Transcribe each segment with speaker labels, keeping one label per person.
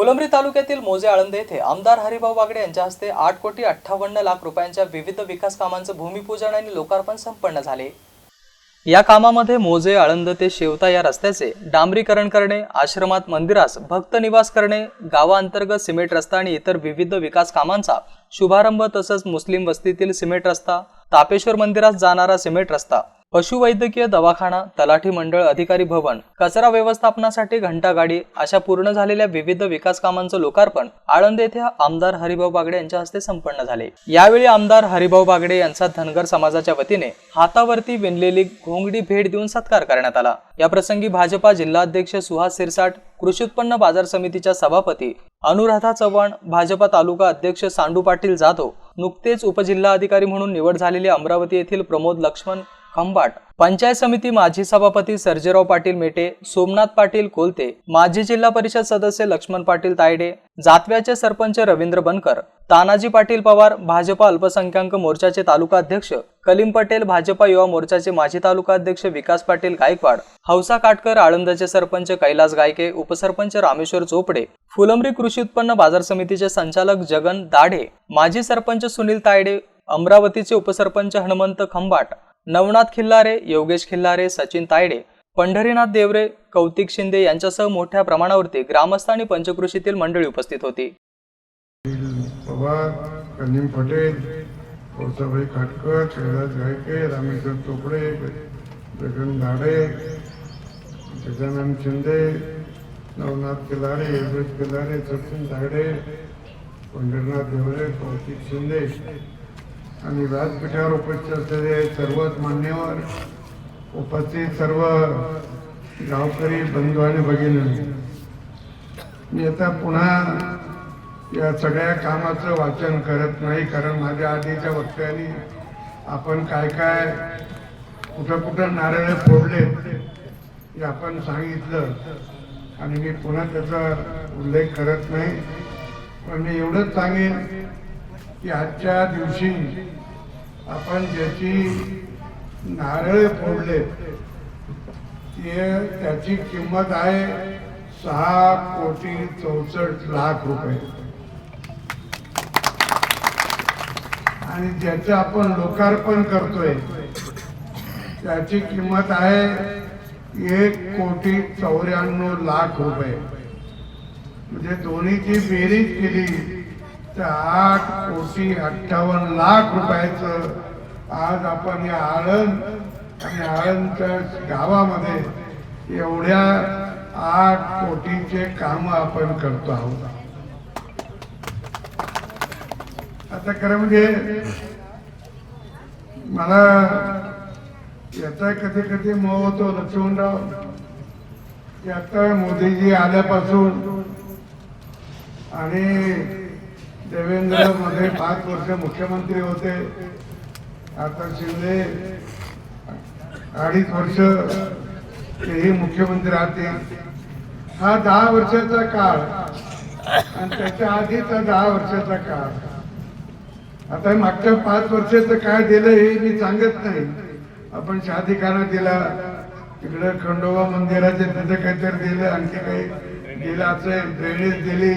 Speaker 1: फुलंब्री तालुक्यातील मोजे आळंद येथे आमदार हरिभाऊ बागडे यांच्या हस्ते आठ कोटी अठ्ठावन्न लाख रुपयांच्या विविध विकास कामांचं भूमिपूजन आणि लोकार्पण संपन्न झाले. या कामामध्ये मोजे आळंद ते शेवता या रस्त्याचे डांबरीकरण करणे आश्रमात मंदिरास भक्त निवास करणे गावाअंतर्गत सिमेंट रस्ता आणि इतर विविध विकास कामांचा शुभारंभ तसंच मुस्लिम वस्तीतील सिमेंट रस्ता तापेश्वर मंदिरास जाणारा सिमेंट रस्ता पशुवैद्यकीय दवाखाना तलाठी मंडळ अधिकारी भवन कचरा व्यवस्थापनासाठी घंटागाडी अशा पूर्ण झालेल्या विविध विकास कामांचं लोकार्पण आळंद येथे आमदार हरिभाऊ बागडे यांच्या हस्ते संपन्न झाले. यावेळी आमदार हरिभाऊ बागडे यांचा धनगर समाजाच्या वतीने हातावरती विणलेली घोंगडी भेट देऊन सत्कार करण्यात आला. या प्रसंगी भाजपा जिल्हाध्यक्ष सुहास सिरसाट कृषी उत्पन्न बाजार समितीच्या सभापती अनुराधा चव्हाण भाजपा तालुका अध्यक्ष सांडू पाटील जाधव नुकतेच उपजिल्हाधिकारी म्हणून निवड झालेले अमरावती येथील प्रमोद लक्ष्मण खंबाट. पंचायत समिती माजी सभापती सर्जेराव पाटील मेटे सोमनाथ पाटील कोलते माजी जिल्हा परिषद सदस्य लक्ष्मण पाटील तायडे जातव्याचे सरपंच रवींद्र बनकर तानाजी पाटील पवार भाजपा अल्पसंख्याक मोर्चाचे तालुका अध्यक्ष कलीम पटेल भाजपा युवा मोर्चाचे माजी तालुका अध्यक्ष विकास पाटील गायकवाड हौसा काटकर आळंदाचे सरपंच कैलास गायके उपसरपंच रामेश्वर चोपडे फुलंब्री कृषी उत्पन्न बाजार समितीचे संचालक जगन दाढे माजी सरपंच सुनील तायडे अमरावतीचे उपसरपंच हनुमंत खंबाट नवनाथ खिल्लारे योगेश खिल्लारे सचिन तायडे पंढरीनाथ देवरे कौतिक शिंदे यांच्यासह मोठ्या प्रमाणावरती ग्रामस्थ आणि पंचकृषीतील मंडळी उपस्थित होती.
Speaker 2: पवार कलीम पटेल कोसाबाई खाटकर कैलास गायके रामेश्वर चोपडे जगन धाडे गजानन शिंदे नवनाथ किल्लारे योगेश किल्लारे सचिन धाडे पंढरनाथ देवरे कौतिक शिंदे आणि व्यासपीठावर उपस्थित असलेले सर्वच मान्यवर उपस्थित सर्व गावकरी बंधू आणि भगिनी मी आता पुन्हा या सगळ्या कामाचं वाचन करत नाही कारण माझ्या आधीच्या वक्त्यांनी आपण काय काय कुठं कुठं नारळ फोडले हे आपण सांगितलं आणि मी पुन्हा त्याचा उल्लेख करत नाही. पण मी एवढंच सांगेन की आजच्या दिवशी आपण ज्याची नारळे फोडले ते त्याची किंमत आहे सहा कोटी चौसष्ट लाख रुपये. आणि ज्याचं आपण लोकार्पण करतोय त्याची किंमत आहे एक कोटी चौऱ्याण्णव लाख रुपये. म्हणजे दोन्हीची बेरीज केली त्या आठ कोटी अठ्ठावन्न लाख रुपयाचं आज आपण या आळंद आणि आळंदच्या गावामध्ये एवढ्या आठ कोटीचे काम आपण करतो आहोत. आता खरं म्हणजे मला याचा कधी कधी मोह होतो लक्ष्मणराव. की आता मोदीजी आल्यापासून आणि देवेंद्रमध्ये पाच वर्ष मुख्यमंत्री होते. आता शिंदे अडीच वर्ष तेही मुख्यमंत्री राहतील. हा दहा वर्षाचा काळ आणि त्याच्या आधीचा दहा वर्षाचा काळ. आता मागच्या पाच वर्षाचं काय दिलं हे मी सांगत नाही. आपण शादिकाना दिला तिकडं खंडोबा मंदिराचे त्याचं काहीतरी दिलं आणखी काही दिलं असेल ड्रेनेज दिली.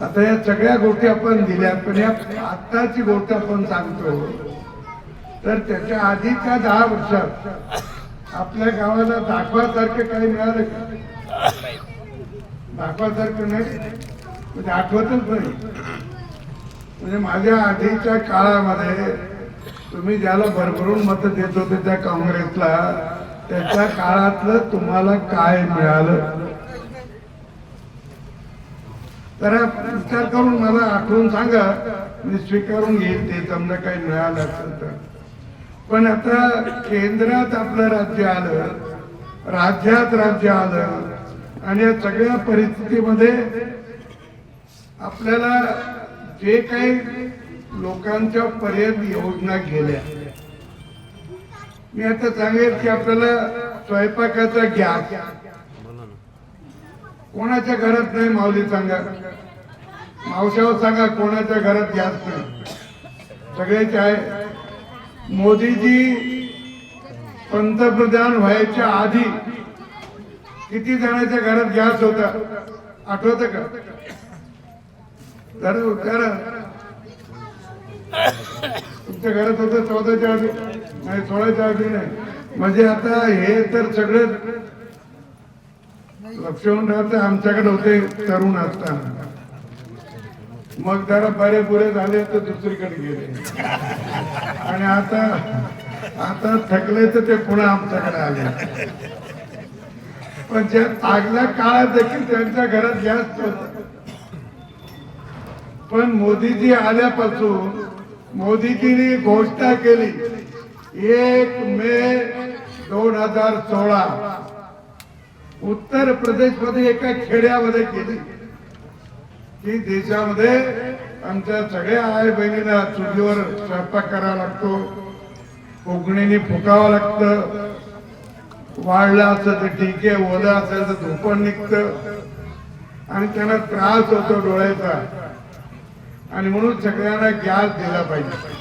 Speaker 2: आता या सगळ्या गोष्टी आपण दिल्या पण या आत्ताची गोष्ट आपण सांगतो. तर त्याच्या आधीच्या दहा वर्षात आपल्या गावाला दाखवासारखं काही मिळालं का? दाखवासारखं नाही. म्हणजे आठवतच नाही. म्हणजे माझ्या आधीच्या काळामध्ये तुम्ही ज्याला भरभरून मत देत होते त्या काँग्रेसला त्याच्या काळातलं तुम्हाला काय मिळालं? तर विचार करून मला आठवून सांगा मी स्वीकारून घेईल ते समजा काही मिळालं असेल तर. पण आता केंद्रात आपलं राज्य आलं राज्यात राज्य आलं आणि या सगळ्या परिस्थितीमध्ये आपल्याला जे काही लोकांच्या पर्यंत योजना गेल्या. मी आता सांगेल की आपल्याला स्वयंपाकाचा गॅस कोणाच्या घरात नाही माऊली सांगा? मावशावर सांगा कोणाच्या घरात गॅस नाही. सगळ्याचे आहे मोदीजी पंतप्रधान व्हायच्या आधी किती जणांच्या घरात गॅस होता? आठवत का? जरा तुमच्या घरात होतं चौदाच्या आधी? नाही सोळाच्या आधी नाही. म्हणजे आता हे तर सगळं लक्ष्मणराव आमच्याकडे होते तरुण असताना. मग जरा बरे पुरे झाले तर दुसरीकडे गेले. आणि आता आता थकले तर ते पुन्हा आमच्याकडे आले. पण ज्या आगल्या काळात देखील त्यांच्या घरात गॅस होता. पण मोदीजी आल्यापासून मोदीजींनी घोषणा केली एक मे दोन हजार सोळा. उत्तर प्रदेशमध्ये एका खेड्यामध्ये केली. की देशामध्ये आमच्या सगळ्या आई बहिणींना चुलीवर स्वयंपाक करावा लागतो कोकणीने फुकावं लागतं वाढलं असं तर ठीक आहे ओलं असेल तर धोपण निघत आणि त्यांना त्रास होतो डोळ्याचा. आणि म्हणून सगळ्यांना गॅस दिला पाहिजे.